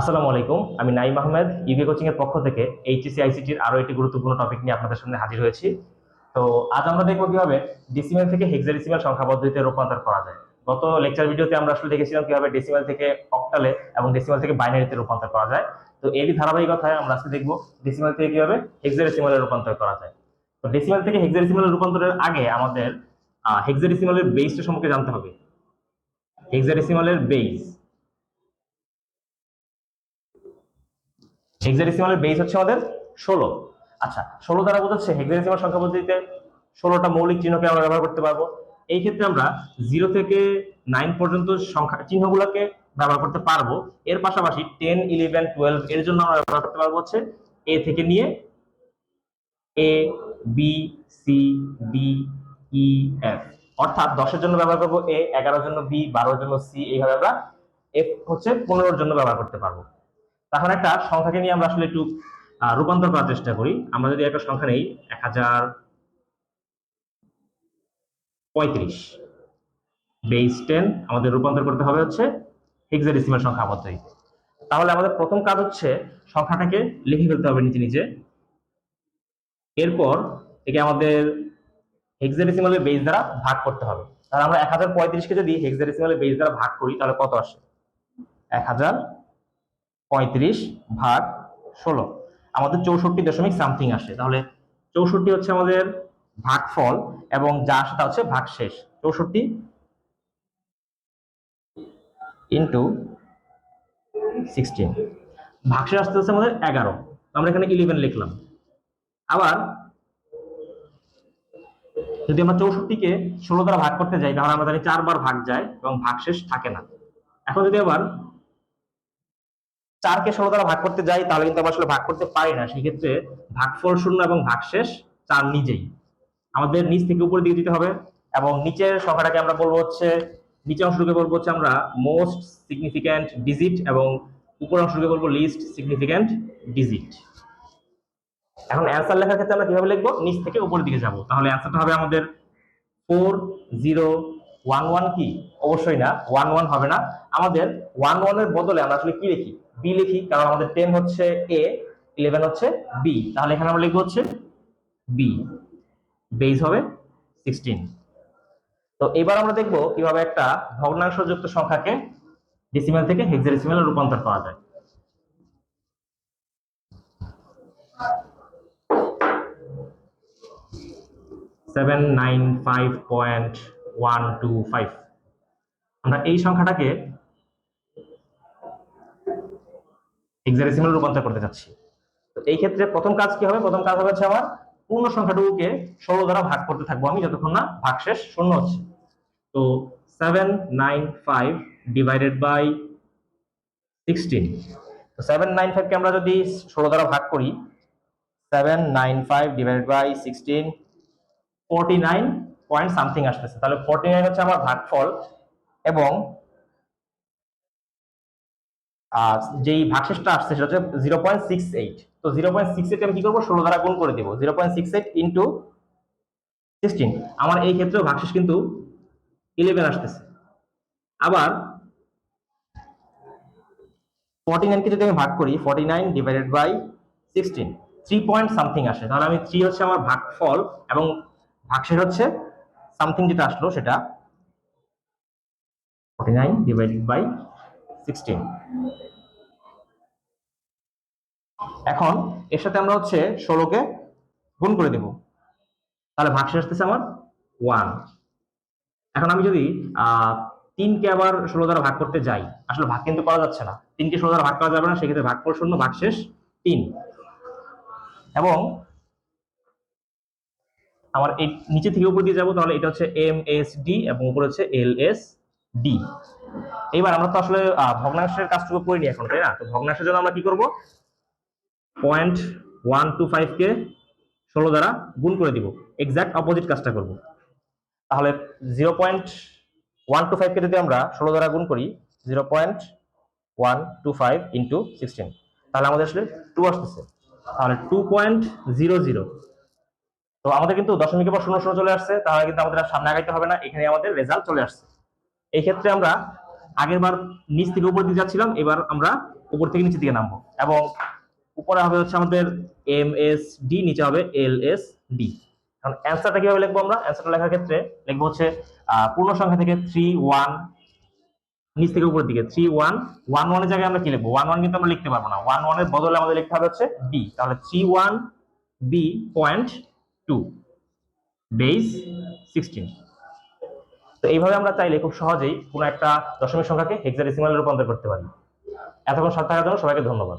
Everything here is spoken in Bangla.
আসসালামু আলাইকুম। আমি নাইম আহমেদ ইউকে কোচিং এর পক্ষ থেকে এইচএসসি আইসিটির আরও একটি গুরুত্বপূর্ণ টপিক নিয়ে আপনাদের সামনে হাজির হয়েছি। তো আজ আমরা দেখব কীভাবে ডিসিমেল থেকে হেক্সাডেসিমাল সংখ্যা পদ্ধতিতে রূপান্তর করা যায়। গত লেকচার ভিডিওতে আমরা আসলে দেখেছিলাম কীভাবে ডেসিমাল থেকে অক্টালে এবং ডেসিমাল থেকে বাইনারিতে রূপান্তর করা যায়। তো এরই ধারাবাহিকতায় আমরা আজকে দেখব ডেসিমাল থেকে কীভাবে হেক্সাডেসিমালে রূপান্তর করা যায়। তো ডেসিমাল থেকে হেক্সাডেসিমালে রূপান্তরের আগে আমাদের হেক্সাডেসিমালের বেসটা সম্পর্কে জানতে হবে। হেক্সাডেসিমালের বেস হেক্সাডেসিমালের বেস হচ্ছে আমাদের ষোলো। আচ্ছা ষোলো দ্বারা বোঝাচ্ছে হেক্সাডেসিমাল সংখ্যা পদ্ধতিতে ষোলোটা মৌলিক চিহ্নকে আমরা ব্যবহার করতে পারব। এই ক্ষেত্রে আমরা জিরো থেকে নাইন পর্যন্ত সংখ্যা চিহ্নগুলোকে ব্যবহার করতে পারব। এর পাশাপাশি টেন ইলেভেন টুয়েলভ এর জন্য আমরা ব্যবহার করতে পারব হচ্ছে এ থেকে নিয়ে A B C D E F অর্থাৎ দশের জন্য ব্যবহার করব এ এগারোর জন্য বি বারোর জন্য সি এইভাবে আমরা এফ হচ্ছে পনেরোর জন্য ব্যবহার করতে পারব। তখন একটা সংখ্যাকে নিয়ে আমরা আসলে একটু রূপান্তর করার চেষ্টা করি। আমরা যদি একটা সংখ্যা নেই, এক হাজার পঁয়ত্রিশ। বেস টেন আমাদের রূপান্তর করতে হবে হচ্ছে হেক্সাডেসিমাল সংখ্যা পদ্ধতিতে তাহলে আমাদের প্রথম কাজ হচ্ছে সংখ্যাটাকে লিখে ফেলতে হবে নিচে নিচে। এরপর একে আমাদের হেক্সাডেসিমালের বেস দ্বারা ভাগ করতে হবে। তাহলে আমরা এক হাজার পঁয়ত্রিশকে যদি হেক্সাডেসিমালের বেস দ্বারা ভাগ করি, তাহলে কত আসে? এক হাজার পঁয়ত্রিশ ভাগ ষোলো। আমাদের চৌষট্টি দশমিক সামথিং আসে। তাহলে চৌষট্টি হচ্ছে আমাদের ভাগফল এবং যা আসে তা হচ্ছে ভাগশেষ। চৌষট্টি ইন্টু সিক্সটিন ভাগশেষ আসতে হচ্ছে আমাদের এগারো। আমরা এখানে ইলেভেন লিখলাম। আবার যদি আমরা চৌষট্টিকে ষোলো দ্বারা ভাগ করতে যাই, তাহলে আমরা জানি চারবার ভাগ যায় এবং ভাগশেষ থাকে না। এখন যদি আবার চারকে ষোলো দ্বারা ভাগ করতে যাই, তাহলে কিন্তু আমরা আসলে ভাগ করতে পারি না। সেক্ষেত্রে ভাগফল শূন্য এবং ভাগশেষ চার নিজেই। আমাদের নিচ থেকে উপরের দিকে দিতে হবে এবং নিচের সংখ্যাটাকে আমরা বলব হচ্ছে, নিচের অংশটাকে বলব হচ্ছে আমরা মোস্ট সিগনিফিক্যান্ট ডিজিট এবং উপরের অংশটাকে বলব লিস্ট সিগনিফিক্যান্ট ডিজিট এখন অ্যান্সার লেখার ক্ষেত্রে আমরা কীভাবে লিখব? নিচ থেকে উপরের দিকে যাব। তাহলে অ্যান্সারটা হবে আমাদের ফোর জিরো ওয়ান ওয়ান কি? অবশ্যই না ওয়ান ওয়ান হবে না। আমাদের ওয়ান ওয়ানের বদলে আমরা আসলে কি লিখি? বি লিখি, কারণ আমাদের টেন হচ্ছে এ ইলেভেন হচ্ছে বি তাহলে এখানে আমরা লিখব হচ্ছে বি বেস হবে সিক্সটিন তো এবার আমরা দেখব কীভাবে একটা ভগ্নাংশযুক্ত সংখ্যাকে ডেসিমাল থেকে হেক্সাডেসিমালে রূপান্তর করা যায়। Seven nine five point one two five আমরা এই সংখ্যাটাকে হেক্সাডেসিমাল রূপান্তর করতে চাচ্ছি। তো এই ক্ষেত্রে প্রথম কাজ কি হবে? প্রথম কাজ হবে আমার পূর্ণ সংখ্যাটুকুকে ষোলো দ্বারা ভাগ করতে থাকব আমি যতক্ষণ না ভাগশেষ শূন্য হচ্ছে। তো seven nine five divided by sixteen তো সেভেন নাইন ফাইভকে আমরা যদি ষোলো দ্বারা ভাগ করি seven nine five divided by sixteen forty nine point something আসতেছে। তাহলে ফোরটি নাইন হচ্ছে আমার ভাগফল এবং যেই ভাগশেষটা আসছে সেটা হচ্ছে জিরো পয়েন্ট সিক্স এইট তো জিরো পয়েন্ট সিক্স এইট আমি কি করব? ষোলো দ্বারা গুণ করে দিব। Zero point six eight into sixteen আমার এই ক্ষেত্রেও ভাগশেষ কিন্তু ইলেভেন আসতেছে। আবার ফর্টি নাইনকে যদি আমি ভাগ করি forty nine divided by sixteen three point something আসে। তাহলে আমি থ্রি হচ্ছে আমার ভাগফল এবং ভাগশেষ হচ্ছে সামথিং যেটা আসলো সেটা forty nine divided by sixteen এখন এর সাথে আমরা হচ্ছে ষোলোকে গুণ করে দেব। তাহলে ভাগশেষ আসতেছে আমার ওয়ান এখন আমি যদি তিনকে আবার ষোলো দ্বারা ভাগ করতে যাই, আসলে ভাগ কিন্তু করা যাচ্ছে না। তিনকে ষোলো দ্বারা ভাগ করা যাবে না, সেক্ষেত্রে ভাগফল শূন্য, ভাগশেষ তিন। এবং আমার এই নিচে থেকে উপর দিয়ে যাব, তাহলে এটা হচ্ছে এম এস ডি এবং উপরে হচ্ছে এল এস ডি এইবার আমরা তো আসলে ভগ্নাংশের কাজটুকু করিনি এখন, তাই না? তো ভগ্নাংশের জন্য আমরা কি করব? পয়েন্ট ওয়ান টু ফাইভ কে ষোলো দ্বারা গুণ করে দিব। এক্সাক্ট অপোজিট কাজটা করব। তাহলে জিরো পয়েন্ট ওয়ান টু ফাইভকে যদি আমরা ষোলো দ্বারা গুণ করি zero point one two five into sixteen তাহলে আমাদের আসলে টু আসতেছে। তাহলে টু পয়েন্ট জিরো জিরো তো আমাদের কিন্তু দশমিকের পর শূন্য শূন্য চলে আসছে, তাহলে কিন্তু আমাদের সামনে আগাইতে হবে না এখানে আমাদের রেজাল্ট চলে আসছে। এই ক্ষেত্রে আমরা আগের বার নিচ থেকে উপর দিকে যাচ্ছিলাম, এবার আমরা উপর থেকে নিচের দিকে নামবো। এবং উপরে হবে হচ্ছে আমাদের এম এস ডি নিচে হবে এল এস ডি কারণ অ্যান্সারটা কীভাবে লিখব আমরা? অ্যান্সারটা লেখার ক্ষেত্রে লিখব হচ্ছে পূর্ণ সংখ্যা থেকে থ্রি ওয়ান নিচ থেকে উপরের দিকে থ্রি ওয়ান ওয়ান ওয়ানের জায়গায় আমরা কি লিখব? ওয়ান ওয়ান কিন্তু আমরা লিখতে পারব না। ওয়ান ওয়ানের বদলে আমাদের লিখতে হবে হচ্ছে বি তাহলে three one B point two base sixteen তো এইভাবে আমরা চাইলে খুব সহজেই কোনো একটা দশমিক সংখ্যাকে হেক্সাডেসিমালে রূপান্তর করতে পারি। এতক্ষণ সাথে থাকার জন্য সবাইকে ধন্যবাদ।